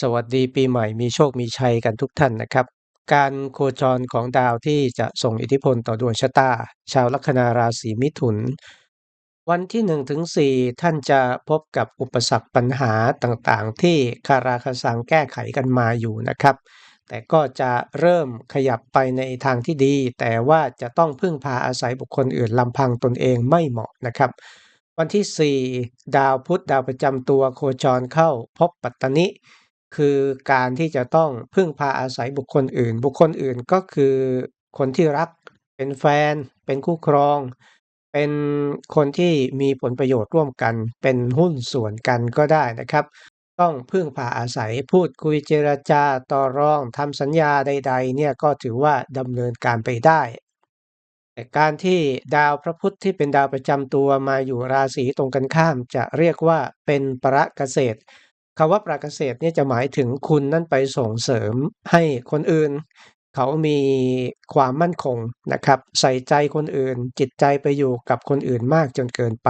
สวัสดีปีใหม่มีโชคมีชัยกันทุกท่านนะครับ การโคจรของดาวที่จะส่งอิทธิพลต่อดวงชะตา ชาวลัคนาราศีมิถุน วันที่1ถึง4ท่านจะพบกับอุปสรรคปัญหาต่างๆ ที่คาราคาซังแก้ไขกันมาอยู่นะครับ แต่ก็จะเริ่มขยับไปในทางที่ดี แต่ว่าจะต้องพึ่งพาอาศัยบุคคลอื่นลำพังตนเองไม่เหมาะนะครับ วันที่ 4 ดาวพุธดาวประจำตัวโคจรเข้าพบปัตตนิ คือการที่จะต้องพึ่งพาอาศัยบุคคลอื่น บุคคลอื่นก็คือคนที่รัก เป็นแฟน เป็นคู่ครอง เป็นคนที่มีผลประโยชน์ร่วมกัน เป็นหุ้นส่วนกันก็ได้นะครับ ต้องพึ่งพาอาศัยพูดคุยเจรจาต่อรองทำสัญญาใด ๆ เนี่ยก็ถือว่าดำเนินการไปได้แต่การที่ดาวพระพุธที่เป็นดาวประจำตัวมาอยู่ราศีตรงกันข้าม จะเรียกว่าเป็นประเกษตร คำว่าประเกษตรเนี่ยจะหมายถึงคุณนั่นไปส่งเสริมให้คนอื่น เขามีความมั่นคงนะครับ ใส่ใจคนอื่น จิตใจไปอยู่กับคนอื่นมากจนเกินไป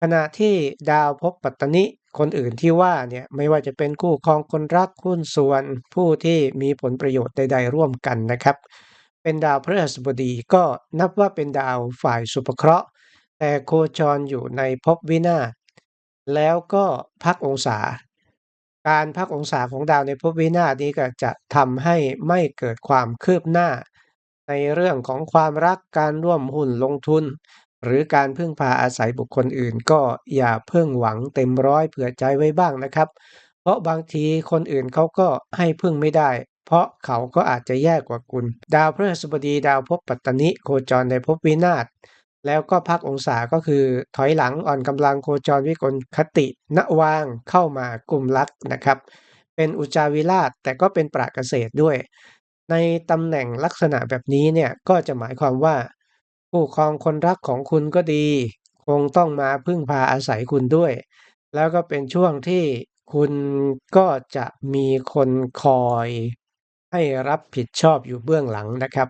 ขณะที่ดาวพบปัตตนิคนอื่นที่ว่าเนี่ยไม่ว่าจะเป็นคู่ครองคนรักหุ้นส่วน ผู้ที่มีผลประโยชน์ใด ๆ ร่วมกันนะครับ เป็นดาวพฤหัสบดีก็นับว่าเป็นดาวฝ่ายสุภเคราะห์ แต่โคจรอยู่ในภพวินาศแล้วก็พักองศา การพักองศาของดาวในภพวินาศนี้ก็จะทำให้ไม่เกิดความคืบหน้า ในเรื่องของความรักการร่วมหุ้นลงทุน หรือการพึ่งพาอาศัยบุคคลอื่น ก็อย่าเพิ่งหวังเต็มร้อยเผื่อใจไว้บ้างนะครับ เพราะบางทีคนอื่นเขาก็ให้พึ่งไม่ได้ เพราะเขาก็อาจจะแย่กว่าคุณ ดาวพฤหัสบดีดาวภพปัตตนิโคจรในภพวินาศ แล้วก็พักองศาก็คือถอยหลังอ่อนกำลังโคจรวิกลคติณวางเข้ามากลุ่มลักนะครับ เป็นอุจาวิราชแต่ก็เป็นปราเกษตรด้วย ในตำแหน่งลักษณะแบบนี้เนี่ยก็จะหมายความว่า ผู้ครองคนรักของคุณก็ดี คงต้องมาพึ่งพาอาศัยคุณด้วย แล้วก็เป็นช่วงที่คุณก็จะมีคนคอย ให้รับผิดชอบอยู่เบื้องหลังนะครับ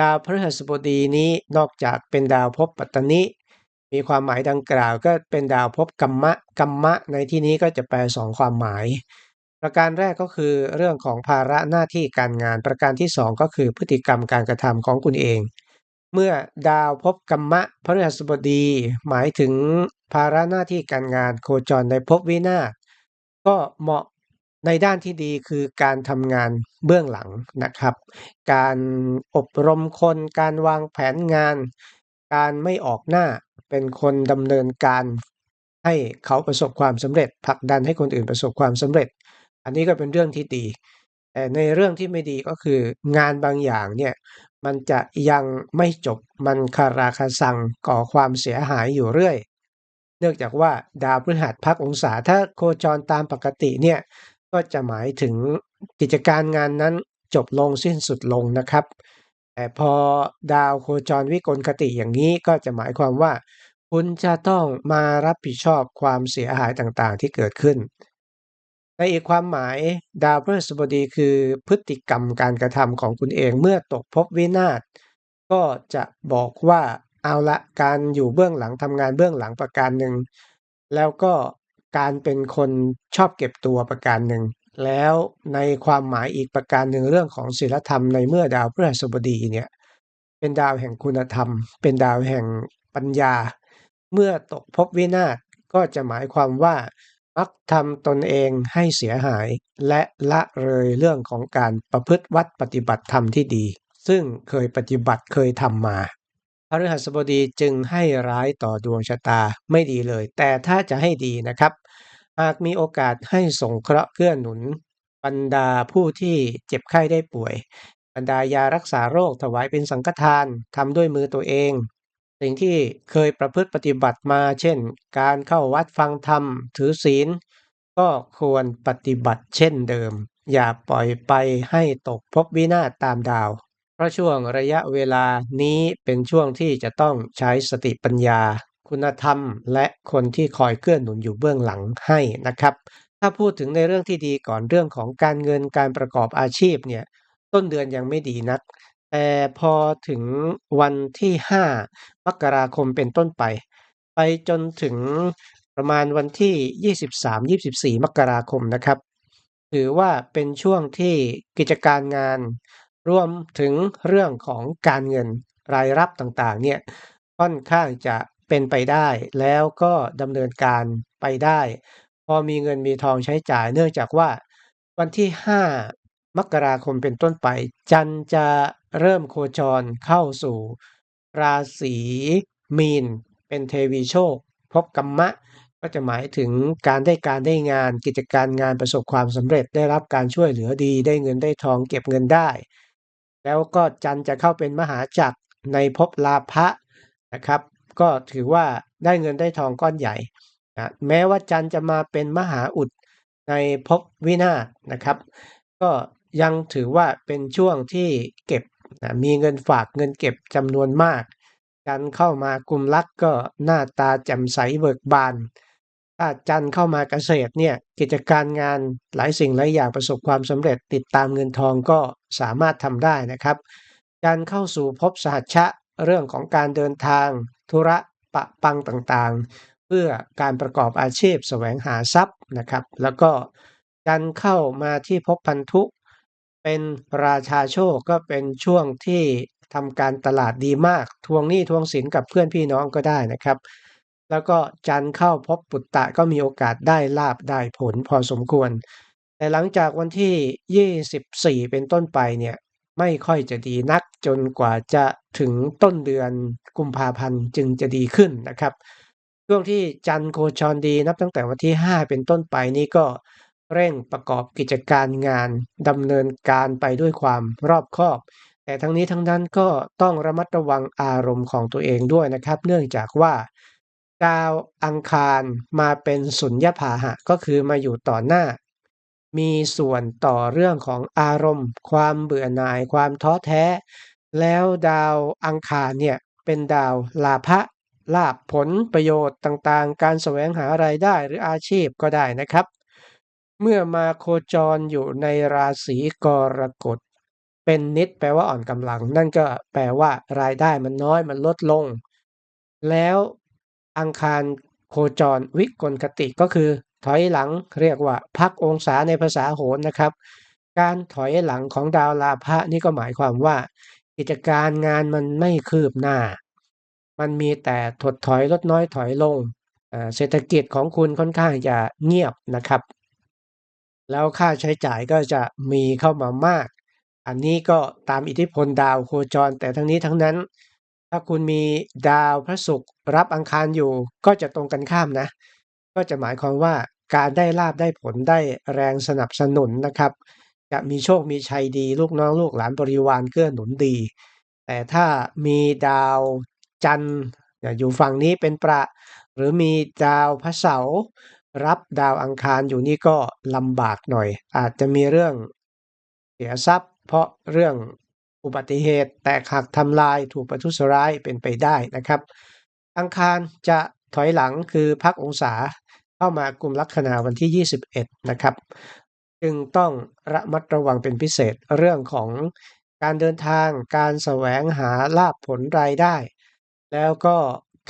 ดาวพฤหัสบดีนี้นอกจากเป็นดาวภพปัตตนิมีความหมายดังกล่าวก็เป็นดาวภพกัมมะกัมมะ ในที่นี้ก็จะแปลสองความหมาย ประการแรกก็คือเรื่องของภาระหน้าที่การงาน ประการที่สองก็คือพฤติกรรมการกระทำของคุณเอง เมื่อดาวภพกัมมะพฤหัสบดี หมายถึงภาระหน้าที่การงานโคจรในภพวินาศก็เหมาะ ในด้านที่ดีคือการทำงานเบื้องหลังนะครับ การอบรมคน การวางแผนงาน การไม่ออกหน้าเป็นคนดำเนินการให้เขาประสบความสำเร็จผลักดันให้คนอื่นประสบความสำเร็จ อันนี้ก็เป็นเรื่องที่ดี แต่ในเรื่องที่ไม่ดีก็คืองานบางอย่างเนี่ยมันจะยังไม่จบมันคาราคาซังก่อความเสียหายอยู่เรื่อย เนื่องจากว่าดาวพฤหัสพักองศาถ้าโคจรตามปกติเนี่ย ก็จะหมายถึงกิจการงานนั้นจบลงสิ้นสุดลงนะครับ แต่พอดาวโคจรวิกลคติอย่างนี้ก็จะหมายความว่า คุณจะต้องมารับผิดชอบความเสียหายต่างๆที่เกิดขึ้น ในอีกความหมายดาวพฤหัสบดีคือพฤติกรรมการกระทำของคุณเองเมื่อตกภพวินาศก็จะบอกว่าเอาละการอยู่เบื้องหลังทำงานเบื้องหลังประการหนึ่งแล้วก็ การเป็นคนชอบเก็บตัวประการหนึ่ง แล้วในความหมายอีกประการหนึ่งเรื่องของศีลธรรมในเมื่อดาวพฤหัสบดีเนี่ยเป็นดาวแห่งคุณธรรม เป็นดาวแห่งปัญญา เมื่อตกภพวินาศก็จะหมายความว่ามักทำตนเองให้เสียหาย และละเลยเรื่องของการประพฤติวัดปฏิบัติธรรมที่ดี ซึ่งเคยปฏิบัติเคยทำมา พฤหัสบดีจึงให้ร้ายต่อดวงชะตาไม่ดีเลย แต่ถ้าจะให้ดีนะครับ หากมีโอกาสให้สงเคราะห์เกื้อหนุน บรรดาผู้ที่เจ็บไข้ได้ป่วย บรรดายารักษาโรคถวายเป็นสังฆทานทำด้วยมือตัวเอง สิ่งที่เคยประพฤติปฏิบัติมา เช่น การเข้าวัดฟังธรรม ถือศีล ก็ควรปฏิบัติเช่นเดิม อย่าปล่อยไปให้ตกภพวินาศตามดาว ราะช่วงระยะเวลานี้เป็นช่วงที่จะต้องใช้สติปัญญา คุณธรรม และคนที่คอยเกื้อหนุนอยู่เบื้องหลังให้นะครับ ถ้าพูดถึงในเรื่องที่ดีก่อนเรื่องของการเงินการประกอบอาชีพเนี่ยต้นเดือนยังไม่ดีนัก แต่พอถึงวันที่ 5 มกราคมเป็นต้นไป ไปจนถึงประมาณวันที่ 23-24 มกราคมนะครับ ถือว่าเป็นช่วงที่กิจการงาน รวมถึงเรื่องของการเงินรายรับต่างๆ เนี่ยค่อนข้างจะเป็นไปได้ แล้วก็ดำเนินการไปได้ พอมีเงินมีทองใช้จ่าย เนื่องจากว่าวันที่ 5 มกราคมเป็นต้นไป จันจะเริ่มโคจรเข้าสู่ ราศีมีน เป็นเทวีโชคภพกัมมะ ก็จะหมายถึงการได้การได้งานกิจการงานประสบความสำเร็จได้รับการช่วยเหลือดี ได้เงินได้ทองเก็บเงินได้ แล้วก็จันจะเข้าเป็นมหาจักรในภพลาภะนะครับ ก็ถือว่าได้เงินได้ทองก้อนใหญ่นะแม้ว่าจันจะมาเป็นมหาอุดในภพวินาศนะครับ ก็ยังถือว่าเป็นช่วงที่เก็บนะมีเงินฝากเงินเก็บจำนวนมาก จันเข้ามากลุ่มลักก็หน้าตาแจ่มใสเบิกบาน ถ้าจันเข้ามาเกษตรเนี่ยกิจการงานหลายสิ่งหลายอย่างประสบความสำเร็จติดตามเงินทองก็สามารถทำได้นะครับ จันทร์เข้าสู่ภพสหัชชะเรื่องของการเดินทาง ธุระปะปังต่างๆ เพื่อการประกอบอาชีพแสวงหาทรัพย์นะครับ แล้วก็จันทร์เข้ามาที่ภพพันธุเป็นราชาโชคก็เป็นช่วงที่ทำการตลาดดีมาก ทวงหนี้ทวงสินกับเพื่อนพี่น้องก็ได้นะครับ แล้วก็จันทร์เข้าพบปุตตะก็มีโอกาสได้ลาบได้ผลพอสมควร แต่หลังจากวันที่ 24 เป็นต้นไปเนี่ยไม่ค่อยจะดีนักจนกว่าจะถึงต้นเดือนกุมภาพันธ์จึงจะดีขึ้นนะครับช่วงที่จันโคจรดีนับตั้งแต่วันที่ 5 เป็นต้นไปนี้ก็เร่งประกอบกิจการงานดำเนินการไปด้วยความรอบคอบ แต่ทั้งนี้ทั้งนั้นก็ต้องระมัดระวังอารมณ์ของตัวเองด้วยนะครับ เนื่องจากว่า ดาวอังคารมาเป็นสุญญภาหะก็คือมาอยู่ต่อหน้า มีส่วนต่อเรื่องของอารมณ์ ความเบื่อหน่ายความท้อแท้ แล้วดาวอังคารเนี่ยเป็นดาวลาภะลาภผลประโยชน์ต่างๆ การแสวงหารายได้หรืออาชีพก็ได้นะครับ เมื่อมาโคจรอยู่ในราศีกรกฎเป็นนิดแปลว่าอ่อนกำลัง นั่นก็แปลว่ารายได้มันน้อยมันลดลง แล้ว อังคารโคจรวิกลคติก็คือ ถอยหลังเรียกว่าพักองศาในภาษาโหรนะครับ การถอยหลังของดาวลาภะนี่ก็หมายความว่า กิจการงานมันไม่คืบหน้า มันมีแต่ถดถอยลดน้อยถอยลงเศรษฐกิจของคุณค่อนข้างจะเงียบนะครับ แล้วค่าใช้จ่ายก็จะมีเข้ามามาก อันนี้ก็ตามอิทธิพลดาวโคจรแต่ทั้งนี้ทั้งนั้น ถ้าคุณมีดาวพระศุกร์รับอังคารอยู่ ก็จะตรงกันข้ามนะ ก็จะหมายความว่าการได้ลาบได้ผลได้แรงสนับสนุนนะครับ จะมีโชคมีชัยดีลูกน้องลูกหลานบริวารเกื้อหนุนดี แต่ถ้ามีดาวจันทร์อยู่ฝั่งนี้เป็นประ หรือมีดาวพระเสาร์รับดาวอังคารอยู่นี่ก็ลำบากหน่อย อาจจะมีเรื่องเสียทรัพย์ เพราะเรื่อง อุบัติเหตุ แตกหักทำลายถูกประทุษร้ายเป็นไปได้นะครับ อังคารจะถอยหลังคือพักองศาเข้ามากลุ่มลัคนาวันที่ 21 นะครับ จึงต้องระมัดระวังเป็นพิเศษเรื่องของการเดินทาง การแสวงหาลาภผลรายได้ แล้วก็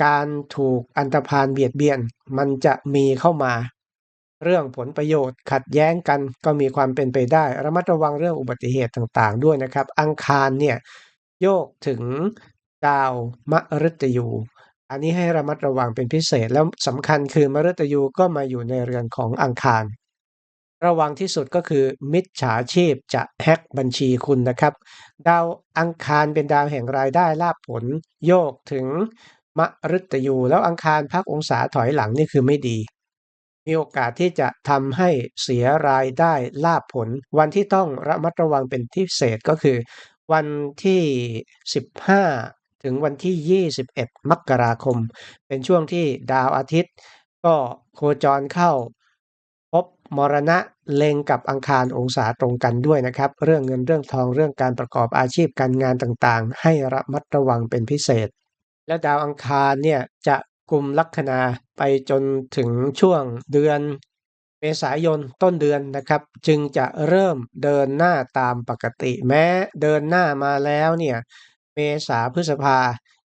การถูกอันตรพานเบียดเบียนมันจะมีเข้ามา เรื่องผลประโยชน์ขัดแย้งกันก็มีความเป็นไปได้ ระมัดระวังเรื่องอุบัติเหตุต่างๆ ด้วยนะครับ อังคารเนี่ยโยกถึงดาวมฤตยู อันนี้ให้ระมัดระวังเป็นพิเศษแล้วสำคัญคือมฤตยูก็มาอยู่ในเรือนของอังคาร ระวังที่สุดก็คือมิจฉาชีพจะแฮ็กบัญชีคุณนะครับ ดาวอังคารเป็นดาวแห่งรายได้ลาภผล โยกถึงมฤตยู แล้วอังคารพักองศาถอยหลังนี่คือไม่ดี มีโอกาสที่จะทำให้เสียรายได้ลาภผล วันที่ต้องระมัดระวังเป็นพิเศษก็คือ วันที่ 15 ถึงวันที่ 21 มกราคม เป็นช่วงที่ดาวอาทิตย์ ก็โคจรเข้า พบมรณะเล็งกับอังคารองศาตรงกันด้วยนะครับ เรื่องเงินเรื่องทองเรื่องการประกอบอาชีพการงานต่างๆ ให้ระมัดระวังเป็นพิเศษ และดาวอังคารเนี่ยจะ กลุ่มลัคนาไปจนถึงช่วงเดือนเมษายนต้นเดือนนะครับ จึงจะเริ่มเดินหน้าตามปกติ แม้เดินหน้ามาแล้วเนี่ยเมษาพฤษภา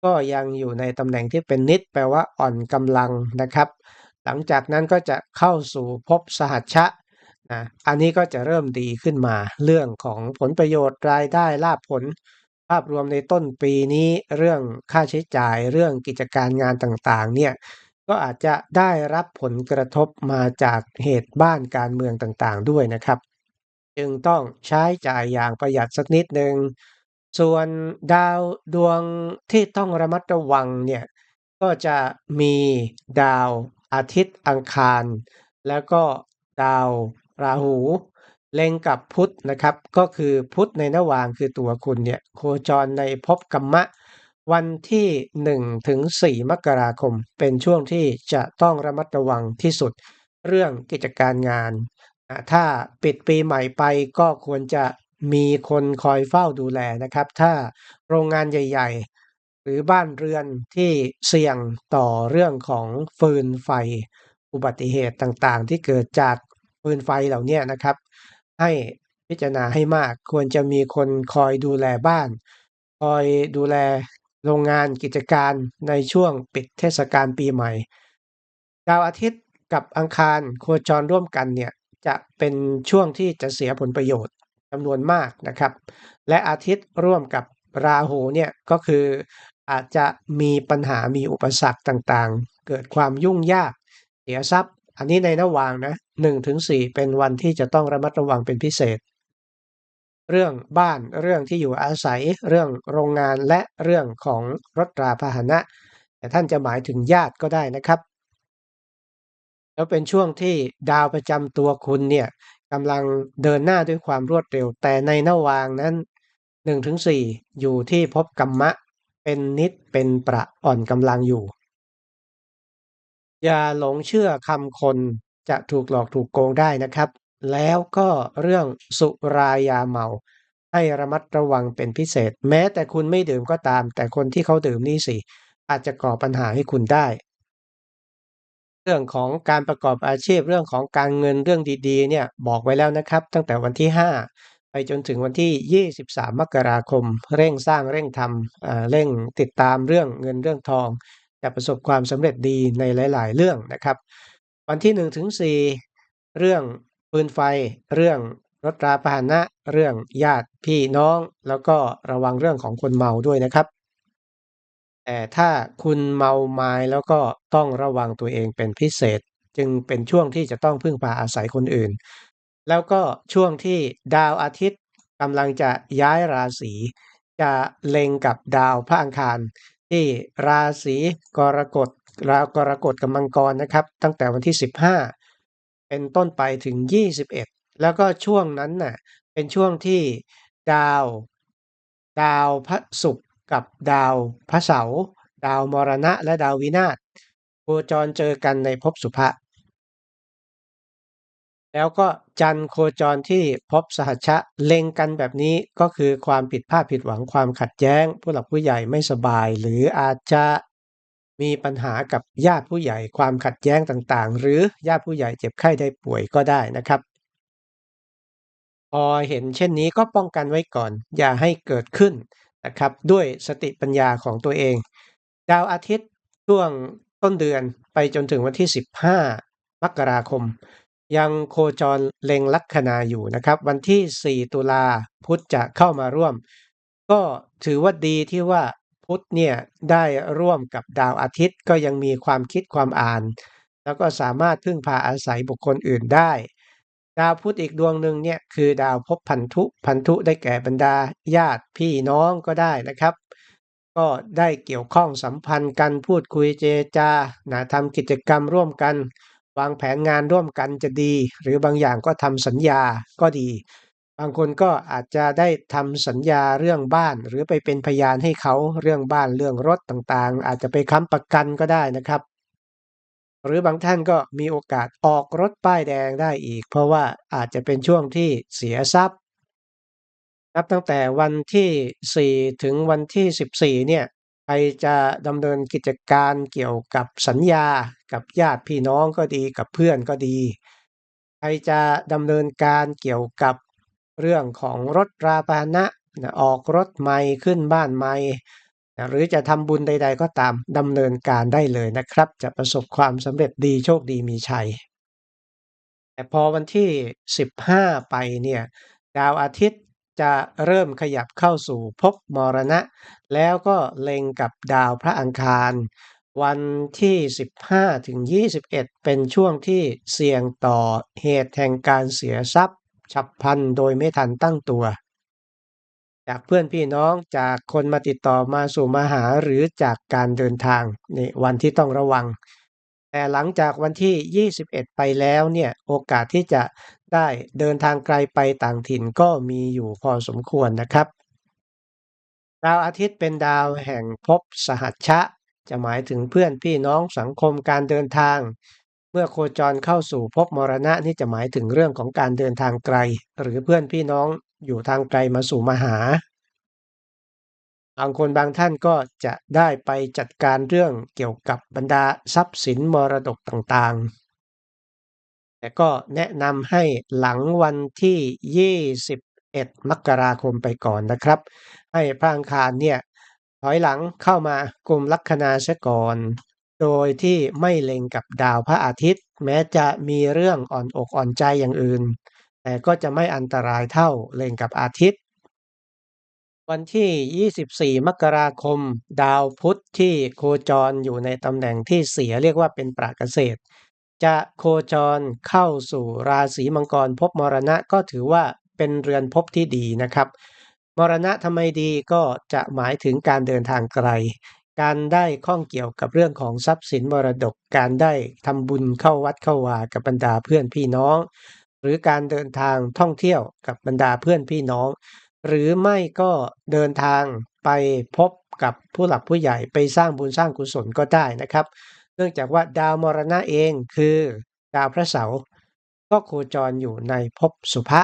ก็ยังอยู่ในตำแหน่งที่เป็นนิดแปลว่าอ่อนกำลังนะครับ หลังจากนั้นก็จะเข้าสู่ภพสหัชชะนะอันนี้ก็จะเริ่มดีขึ้นมาเรื่องของผลประโยชน์รายได้ลาภผล ภาพรวมในต้นปีนี้เรื่องค่าใช้จ่ายเรื่องกิจการงานต่างๆ เนี่ยก็อาจจะได้รับผลกระทบมาจากเหตุบ้านการเมืองต่างๆ ด้วยนะครับ จึงต้องใช้จ่ายอย่างประหยัดสักนิดหนึ่งส่วนดาวดวงที่ต้องระมัดระวังเนี่ยก็จะมีดาวอาทิตย์อังคาร แล้วก็ดาวราหู เล็งกับพุทธนะครับ ก็คือพุทธในนวางคือตัวคุณเนี่ยโคจรในภพกรรมะ วันที่1ถึง4มกราคม เป็นช่วงที่จะต้องระมัดระวังที่สุดเรื่องกิจการงาน ถ้าปิดปีใหม่ไปก็ควรจะมีคนคอยเฝ้าดูแลนะครับ ถ้าโรงงานใหญ่ ๆ หรือบ้านเรือนที่เสี่ยงต่อเรื่องของฟืนไฟ อุบัติเหตุต่างๆ ที่เกิดจากฟืนไฟเหล่านี้นะครับ ให้พิจารณาให้มาก ควรจะมีคนคอยดูแลบ้าน คอยดูแลโรงงานกิจการในช่วงปิดเทศกาลปีใหม่ ดาวอาทิตย์กับอังคารโคจรร่วมกันเนี่ยจะเป็นช่วงที่จะเสียผลประโยชน์จำนวนมากนะครับ และอาทิตย์ร่วมกับราหูเนี่ยก็คืออาจจะมีปัญหามีอุปสรรคต่างๆ เกิดความยุ่งยากเสียทรัพย์ อันนี้ในระหว่างนะ 1-4 เป็นวันที่จะต้องระมัดระวังเป็นพิเศษ เรื่องบ้านเรื่องที่อยู่อาศัย เรื่องโรงงานและเรื่องของรถราพาหนะ แต่ท่านจะหมายถึงญาติก็ได้นะครับ แล้วเป็นช่วงที่ดาวประจำตัวคุณเนี่ยกำลังเดินหน้าด้วยความรวดเร็ว แต่ในนวางนั้น 1-4 อยู่ที่ภพกรรมะ เป็นนิดเป็นประอ่อนกำลังอยู่อย่าหลงเชื่อคำคน จะถูกหลอกถูกโกงได้นะครับ แล้วก็เรื่องสุรายาเมา ให้ระมัดระวังเป็นพิเศษ แม้แต่คุณไม่ดื่มก็ตาม แต่คนที่เขาดื่มนี่สิอาจจะก่อปัญหาให้คุณได้ เรื่องของการประกอบอาชีพเรื่องของการเงินเรื่องดีๆ เนี่ยบอกไว้แล้วนะครับ ตั้งแต่วันที่ 5 ไปจนถึงวันที่ 23 มกราคม เร่งสร้างเร่งทำเร่งติดตามเรื่องเงินเรื่องทองจะประสบความสำเร็จดีในหลาย ๆ เรื่องนะครับ วันที่1ถึง4เรื่องปืนไฟ เรื่องรถราพาหนะ เรื่องญาติพี่น้อง แล้วก็ระวังเรื่องของคนเมาด้วยนะครับ แต่ถ้าคุณเมาไม้แล้วก็ต้องระวังตัวเองเป็นพิเศษ จึงเป็นช่วงที่จะต้องพึ่งพาอาศัยคนอื่น แล้วก็ช่วงที่ดาวอาทิตย์กำลังจะย้ายราศีจะเล็งกับดาวพระอังคาร ที่ราศีกรกฎ ราวกรกฎกับมังกรนะครับ ตั้งแต่วันที่ 15 เป็นต้นไปถึง 21 แล้วก็ช่วงนั้นน่ะเป็นช่วงที่ดาว ดาวพระศุกร์กับดาวพระเสาร์ดาวมรณะและดาววินาศโคจรเจอกันในภพสุภะแล้วก็จันโคจรที่ภพสหัชชะเล็งกันแบบนี้ก็คือความผิดพลาดผิดหวังความขัดแย้ง ผู้หลักผู้ใหญ่ไม่สบาย หรืออาจจะ มีปัญหากับญาติผู้ใหญ่ความขัดแย้งต่างๆ หรือญาติผู้ใหญ่เจ็บไข้ได้ป่วยก็ได้นะครับ พอเห็นเช่นนี้ก็ป้องกันไว้ก่อน อย่าให้เกิดขึ้นนะครับด้วยสติปัญญาของตัวเอง ดาวอาทิตย์ช่วงต้นเดือนไปจนถึงวันที่ 15 มกราคม ยังโคจรเล็งลัคนาอยู่นะครับ วันที่ 4 ตุลาพุธจะเข้ามาร่วม ก็ถือว่าดีที่ว่า พุธเนี่ยได้ร่วมกับดาวอาทิตย์ก็ยังมีความคิดความอ่าน แล้วก็สามารถพึ่งพาอาศัยบุคคลอื่นได้ ดาวพุธอีกดวงหนึ่งเนี่ยคือดาวภพพันธุพันธุได้แก่บรรดาญาติพี่น้องก็ได้นะครับ ก็ได้เกี่ยวข้องสัมพันธ์กันพูดคุยเจจานะทำกิจกรรมร่วมกัน วางแผนงานร่วมกันจะดี หรือบางอย่างก็ทำสัญญาก็ดี บางคนก็อาจจะได้ทำสัญญาเรื่องบ้าน หรือไปเป็นพยานให้เขาเรื่องบ้านเรื่องรถต่างๆ อาจจะไปค้ำประกันก็ได้นะครับ หรือบางท่านก็มีโอกาสออกรถป้ายแดงได้อีก เพราะว่าอาจจะเป็นช่วงที่เสียทรัพย์นับตั้งแต่วันที่ 4 ถึงวันที่ 14 เนี่ยใครจะดำเนินกิจการเกี่ยวกับสัญญากับญาติพี่น้องก็ดีกับเพื่อนก็ดี ใครจะดำเนินการเกี่ยวกับ เรื่องของรถราพานะนะออกรถใหม่ขึ้นบ้านใหม่นะหรือจะทำบุญใด ๆ ก็ตามดำเนินการได้เลยนะครับ จะประสบความสำเร็จดีโชคดีมีชัย แต่พอวันที่ 15 ไปเนี่ยดาวอาทิตย์จะเริ่มขยับเข้าสู่ภพมรณะ แล้วก็เล็งกับดาวพระอังคาร วันที่ 15ถึง21 เป็นช่วงที่เสี่ยงต่อเหตุแห่งการเสียทรัพย์ ฉับพลันโดยไม่ทันตั้งตัว จากเพื่อนพี่น้องจากคนมาติดต่อมาสู่มาหาหรือจากการเดินทางนี่วันที่ต้องระวัง แต่หลังจากวันที่ 21 ไปแล้วเนี่ยโอกาสที่จะได้เดินทางไกลไปต่างถิ่นก็มีอยู่พอสมควรนะครับ ดาวอาทิตย์เป็นดาวแห่งภพสหัชชะ จะหมายถึงเพื่อนพี่น้องสังคมการเดินทาง เมื่อโคจรเข้าสู่ภพมรณะนี่จะหมายถึงเรื่องของการเดินทางไกล หรือเพื่อนพี่น้องอยู่ทางไกลมาสู่มหาบางคนบางท่านก็จะได้ไปจัดการเรื่องเกี่ยวกับบรรดาทรัพย์สินมรดกต่างๆ แต่ก็แนะนำให้หลังวันที่ 21 มกราคมไปก่อนนะครับ ให้พระอังคารเนี่ยถอยหลังเข้ามากลุ่มลัคนาเสียก่อน โดยที่ไม่เล็งกับดาวพระอาทิตย์ แม้จะมีเรื่องอ่อนอกอ่อนใจอย่างอื่น แต่ก็จะไม่อันตรายเท่าเล็งกับอาทิตย์ วันที่ 24 มกราคม ดาวพุธที่โคจรอยู่ในตำแหน่งที่เสียเรียกว่าเป็นปราเกษตร จะโคจรเข้าสู่ราศีมังกรภพมรณะก็ถือว่าเป็นเรือนภพที่ดีนะครับ มรณะทำไมดีก็จะหมายถึงการเดินทางไกล การได้ข้องเกี่ยวกับเรื่องของทรัพย์สินมรดก การได้ทำบุญเข้าวัดเข้าวากับบรรดาเพื่อนพี่น้อง หรือการเดินทางท่องเที่ยวกับบรรดาเพื่อนพี่น้อง หรือไม่ก็เดินทางไปพบกับผู้หลักผู้ใหญ่ไปสร้างบุญสร้างกุศลก็ได้นะครับ เนื่องจากว่าดาวมรณะเองคือดาวพระเสาร์ก็โคจรอยู่ในภพสุภะ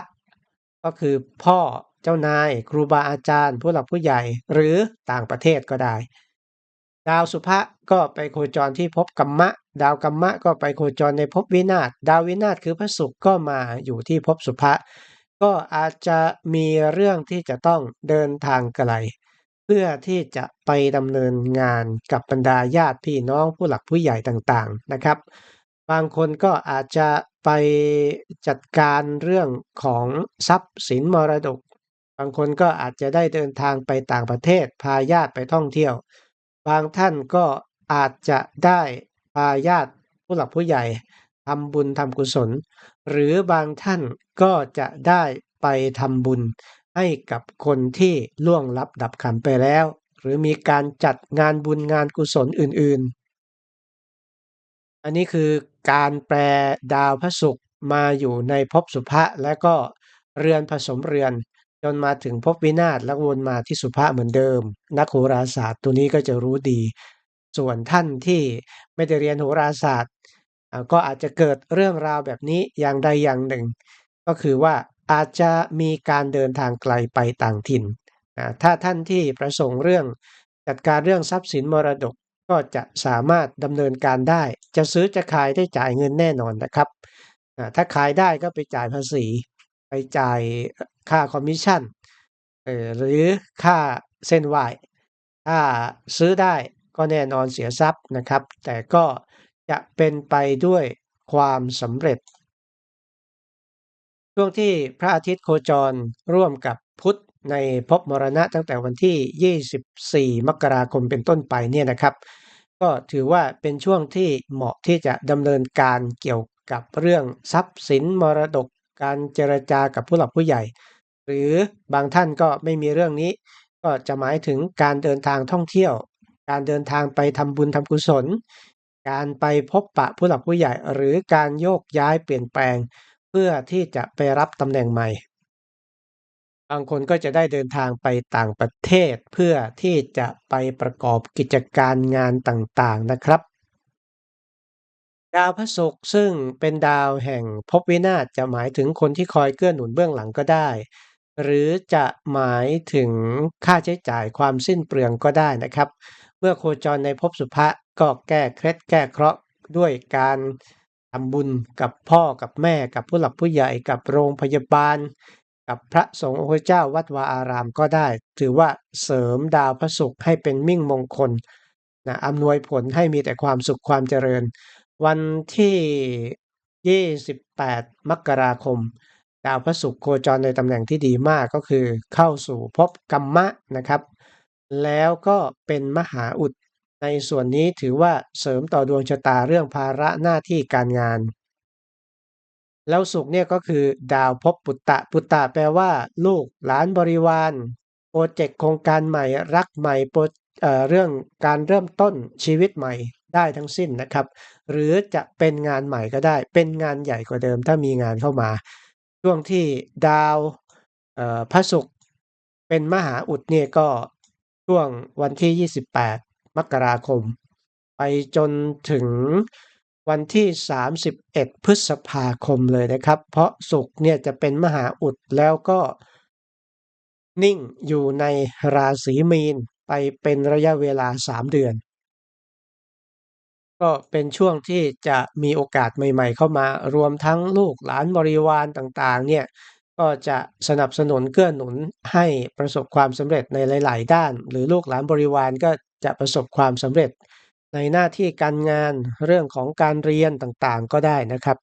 ก็คือพ่อเจ้านายครูบาอาจารย์ ผู้หลักผู้ใหญ่หรือต่างประเทศก็ได้ ดาวสุภะก็ไปโคจรที่ภพกัมมะ ดาวกัมมะก็ไปโคจรในภพวินาศดาววินาศคือพระศุกร์ก็มาอยู่ที่ภพสุภะก็อาจจะมีเรื่องที่จะต้องเดินทางไกล เพื่อที่จะไปดำเนินงานกับบรรดาญาติพี่น้องผู้หลักผู้ใหญ่ต่างๆนะครับ บางคนก็อาจจะไปจัดการเรื่องของทรัพย์สินมรดก บางคนก็อาจจะได้เดินทางไปต่างประเทศพาญาติไปท่องเที่ยว บางท่านก็อาจจะได้พาญาติผู้หลักผู้ใหญ่ทำบุญทำกุศล หรือบางท่านก็จะได้ไปทำบุญให้กับคนที่ล่วงลับดับขันไปแล้ว หรือมีการจัดงานบุญงานกุศลอื่นๆ อันนี้คือการแปลดาวพระศุกร์มาอยู่ในภพสุภะและก็เรือนผสมเรือน จนมาถึงภพวินาศแล้ววนมาที่สุภะเหมือนเดิม นักโหราศาสตร์ตัวนี้ก็จะรู้ดี ส่วนท่านที่ไม่ได้เรียนโหราศาสตร์ ก็อาจจะเกิดเรื่องราวแบบนี้อย่างใดอย่างหนึ่ง ก็คือว่าอาจจะมีการเดินทางไกลไปต่างถิ่นถ้าท่านที่ประสงค์เรื่องจัดการเรื่องทรัพย์สินมรดกก็จะสามารถดำเนินการได้ จะซื้อจะขายได้จ่ายเงินแน่นอนนะครับ ถ้าขายได้ก็ไปจ่ายภาษี จ่ายค่าคอมมิชชั่นหรือค่าเส้นไหวถ้าซื้อได้ก็แน่นอนเสียทรัพย์นะครับ แต่ก็จะเป็นไปด้วยความสำเร็จ ช่วงที่พระอาทิตย์โคจรร่วมกับพุธในภพมรณะตั้งแต่วันที่ 24 มกราคมเป็นต้นไปเนี่ยนะครับ ก็ถือว่าเป็นช่วงที่เหมาะที่จะดำเนินการเกี่ยวกับเรื่องทรัพย์สินมรดก การเจรจากับผู้หลักผู้ใหญ่ หรือบางท่านก็ไม่มีเรื่องนี้ ก็จะหมายถึงการเดินทางท่องเที่ยว การเดินทางไปทำบุญทำกุศล การไปพบปะผู้หลักผู้ใหญ่ หรือการโยกย้ายเปลี่ยนแปลง เพื่อที่จะไปรับตำแหน่งใหม่ บางคนก็จะได้เดินทางไปต่างประเทศเพื่อที่จะไปประกอบกิจการงานต่างๆนะครับ ดาวพระศุกร์ซึ่งเป็นดาวแห่งภพวินาศจะหมายถึงคนที่คอยเกื้อหนุนเบื้องหลังก็ได้ หรือจะหมายถึงค่าใช้จ่ายความสิ้นเปลืองก็ได้นะครับ เมื่อโคจรในภพสุภะก็แก้เคล็ดแก้เคราะห์ด้วยการทำบุญกับพ่อกับแม่กับผู้หลักผู้ใหญ่กับโรงพยาบาล กับพระสงฆ์องค์เจ้าวัดวาอารามก็ได้ ถือว่าเสริมดาวพระศุกร์ให้เป็นมิ่งมงคลนะอำนวยผลให้มีแต่ความสุขความเจริญ วันที่ 28 มกราคม ดาวพระศุกร์โคจรในตำแหน่งที่ดีมากก็คือเข้าสู่ภพกัมมะนะครับ แล้วก็เป็นมหาอุด ในส่วนนี้ถือว่าเสริมต่อดวงชะตาเรื่องภาระหน้าที่การงาน แล้วศุกร์เนี่ยก็คือดาวภพปุตตะปุตตะแปลว่า ลูกหลานบริวารโปรเจกต์โครงการใหม่รักใหม่โปรเออเรื่องการเริ่มต้นชีวิตใหม่ ได้ทั้งสิ้นนะครับ หรือจะเป็นงานใหม่ก็ได้ เป็นงานใหญ่กว่าเดิมถ้ามีงานเข้ามา ช่วงที่ดาวพระศุกร์เป็นมหาอุดเนี่ยก็ช่วงวันที่ 28 มกราคม ไปจนถึงวันที่ 31 พฤษภาคมเลยนะครับ เพราะศุกร์เนี่ยจะเป็นมหาอุดแล้วก็นิ่งอยู่ในราศีมีนไปเป็นระยะเวลา 3 เดือน ก็เป็นช่วงที่จะมีโอกาสใหม่ ๆ เข้ามา รวมทั้งลูกหลานบริวารต่าง ๆ เนี่ย ก็จะสนับสนุน เกื้อหนุนให้ประสบความสำเร็จในหลาย ๆ ด้าน หรือลูกหลานบริวารก็จะประสบความสำเร็จในหน้าที่การงาน เรื่องของการเรียนต่าง ๆ ก็ได้นะครับ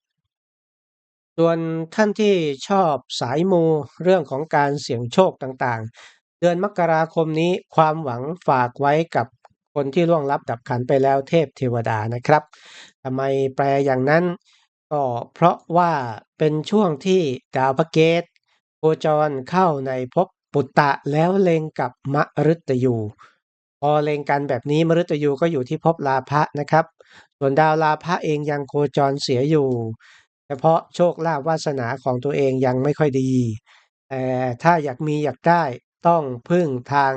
ส่วนท่านที่ชอบสายมูเรื่องของการเสี่ยงโชคต่าง ๆ เดือนมกราคมนี้ความหวังฝากไว้กับ คนที่ล่วงลับดับขันไปแล้วเทพเทวดานะครับทำไมแปลอย่างนั้น ก็เพราะว่าเป็นช่วงที่ดาวพระเกตโคจรเข้าในภพปุตตะแล้วเลงกับมฤตยู พอเลงกันแบบนี้มฤตยูก็อยู่ที่ภพลาภะนะครับ ส่วนดาวลาภะเองยังโคจรเสียอยู่ เฉพาะโชคลาภวาสนาของตัวเองยังไม่ค่อยดีแต่ถ้าอยากมีอยากได้ ต้องพึ่งทาง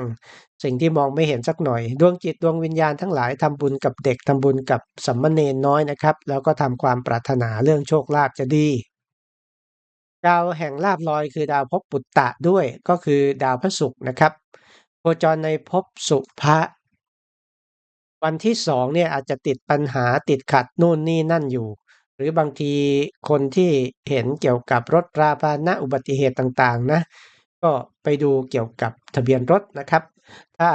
สิ่งที่มองไม่เห็นสักหน่อย ดวงจิตดวงวิญญาณทั้งหลายทำบุญกับเด็กทำบุญกับสัมมเนนน้อยนะครับ แล้วก็ทำความปรารถนาเรื่องโชคลาภจะดี ดาวแห่งลาบลอยคือดาวภพปุตตะด้วยก็คือดาวพระศุกร์นะครับโคจรในภพสุภะวันที่สองเนี่ยอาจจะติดปัญหาติดขัดนู่นนี่นั่นอยู่ หรือบางทีคนที่เห็นเกี่ยวกับรถราพานะอุบัติเหตุต่างๆนะ ก็ไปดูเกี่ยวกับทะเบียนรถนะครับ ถ้า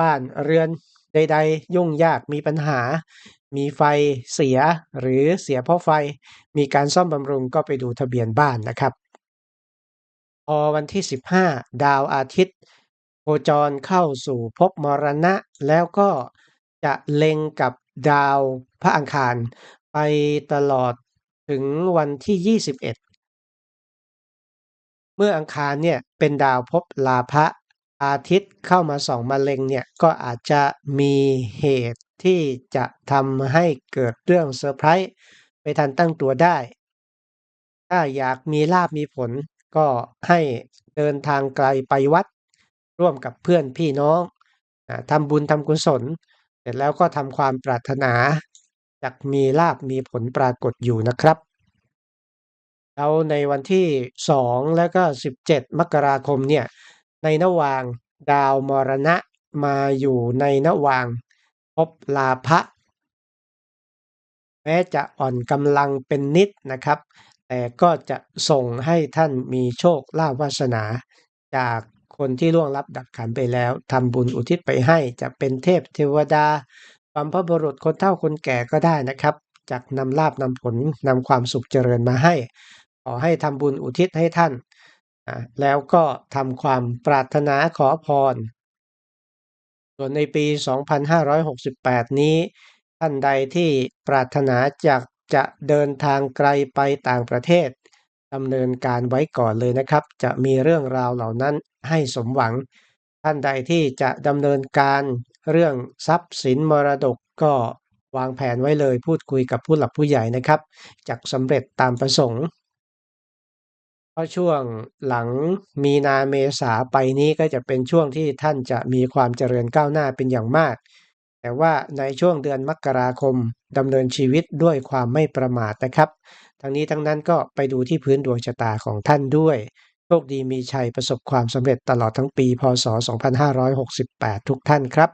บ้านเรือนใดๆ ยุ่งยากมีปัญหา มีไฟเสียหรือเสียเพราะไฟ มีการซ่อมบำรุงก็ไปดูทะเบียนบ้านนะครับ พอวันที่ 15 ดาวอาทิตย์ โคจรเข้าสู่ภพมรณะ แล้วก็จะเล็งกับดาวพระอังคารไปตลอดถึงวันที่ 21 เมื่ออังคารเนี่ยเป็นดาวภพลาภะอาทิตย์เข้ามาส่องมาเล็งเนี่ยก็อาจจะมีเหตุที่จะทำให้เกิดเรื่องเซอร์ไพรส์ไปทันตั้งตัวได้ ถ้าอยากมีลาบมีผลก็ให้เดินทางไกลไปวัด ร่วมกับเพื่อนพี่น้องทำบุญทำกุศล เสร็จแล้วก็ทำความปรารถนาจะมีลาบมีผลปรากฏอยู่นะครับ แล้วในวันที่ 2 และก็ 17 มกราคมเนี่ยในระหว่างดาวมรณะมาอยู่ในระหว่างภพลาภะแม้จะอ่อนกำลังเป็นนิดนะครับ แต่ก็จะส่งให้ท่านมีโชคลาภวาสนา จากคนที่ล่วงลับดับขันไปแล้วทำบุญอุทิศไปให้จะเป็นเทพเทวดาบัมพบุรุษคนเฒ่าคนแก่ก็ได้นะครับจากนำลาบนำผลนำความสุขเจริญมาให้ ขอให้ทำบุญอุทิศให้ท่านแล้วก็ทำความปรารถนาขอพร ส่วนในปี 2568 นี้ ท่านใดที่ปรารถนาอยากจะเดินทางไกลไปต่างประเทศดำเนินการไว้ก่อนเลยนะครับ จะมีเรื่องราวเหล่านั้นให้สมหวัง ท่านใดที่จะดำเนินการเรื่องทรัพย์สินมรดกก็วางแผนไว้เลยพูดคุยกับผู้หลักผู้ใหญ่นะครับจะสำเร็จตามประสงค์ เพราะช่วงหลังมีนาเมษาไปนี้ก็จะเป็นช่วงที่ท่านจะมีความเจริญก้าวหน้าเป็นอย่างมาก แต่ว่าในช่วงเดือนมกราคมดำเนินชีวิตด้วยความไม่ประมาทนะครับ ทั้งนี้ทั้งนั้นก็ไปดูที่พื้นดวงชะตาของท่านด้วย โชคดีมีชัยประสบความสำเร็จตลอดทั้งปี พศ 2568 ทุกท่านครับ